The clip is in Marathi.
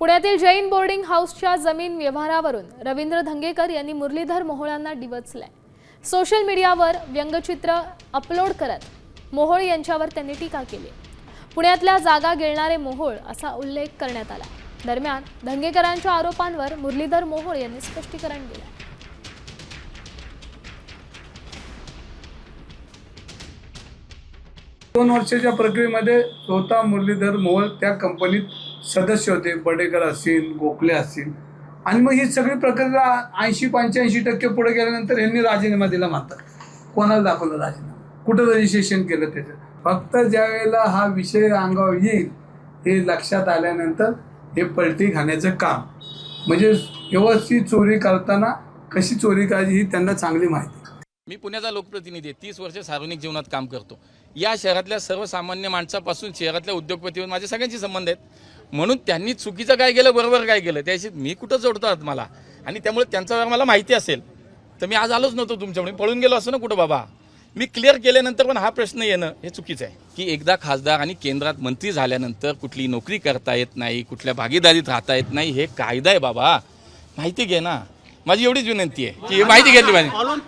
पुण्यातील जैन बोर्डिंग हाऊसच्या जमीन व्यवहारावरून रवींद्र धंगेकर यांनी मुरलीधर मोहोळांना डिवचलंय सोशल मीडियावर व्यंगचित्र अपलोड करत मोहोळ यांच्यावर त्यांनी टीका केली. पुण्यातल्या जागा गिळणारे मोहोळ असा उल्लेख करण्यात आला. दरम्यान धंगेकरांच्या आरोपांवर मुरलीधर मोहोळ यांनी स्पष्टीकरण दिलं दोन वर्षाच्या प्रक्रियेमध्ये स्वतः मुरलीधर मोहोळ त्या कंपनीत सदस्य होते बडेकर असतील गोखले असतील. आणि मग ही सगळी प्रक्रिया ऐंशी पंच्याऐंशी टक्के पुढे गेल्यानंतर यांनी राजीनामा दिला म्हणतात कोणाला दाखवलं राजीनामा? कुठं रजिस्ट्रेशन केलं त्याचं? फक्त ज्या वेळेला हा विषय अंगावर येईल हे लक्षात आल्यानंतर हे पलटी घाण्याचं काम. म्हणजे व्यवस्थित चोरी करताना कशी चोरी करायची ही त्यांना चांगली माहिती. आहे. मी पुण्याचा लोकप्रतिनिधी आहे. तीस वर्ष सार्वजनिक जीवनात काम करतो. या शहरातल्या सर्वसामान्य माणसापासून शहरातल्या उद्योगपतीवर माझे सगळ्यांचे संबंध आहेत. म्हणून त्यांनी चुकीचं काय केलं बरोबर काय केलं त्याशी मी कुठं जोडतात मला? आणि त्यामुळे त्यांचा व्यवहार मला माहिती असेल तर मी आज आलोच नव्हतो तुमच्यामुळे. पळून गेलो असं ना कुठं बाबा? मी क्लिअर केल्यानंतर पण हा प्रश्न येणं हे चुकीचं आहे. की एकदा खासदार आणि केंद्रात मंत्री झाल्यानंतर कुठली नोकरी करता येत नाही कुठल्या भागीदारीत राहता येत नाही हे कायदा आहे बाबा. माहिती घे ना. माझी एवढीच विनंती आहे. की माहिती घेतली पाहिजे.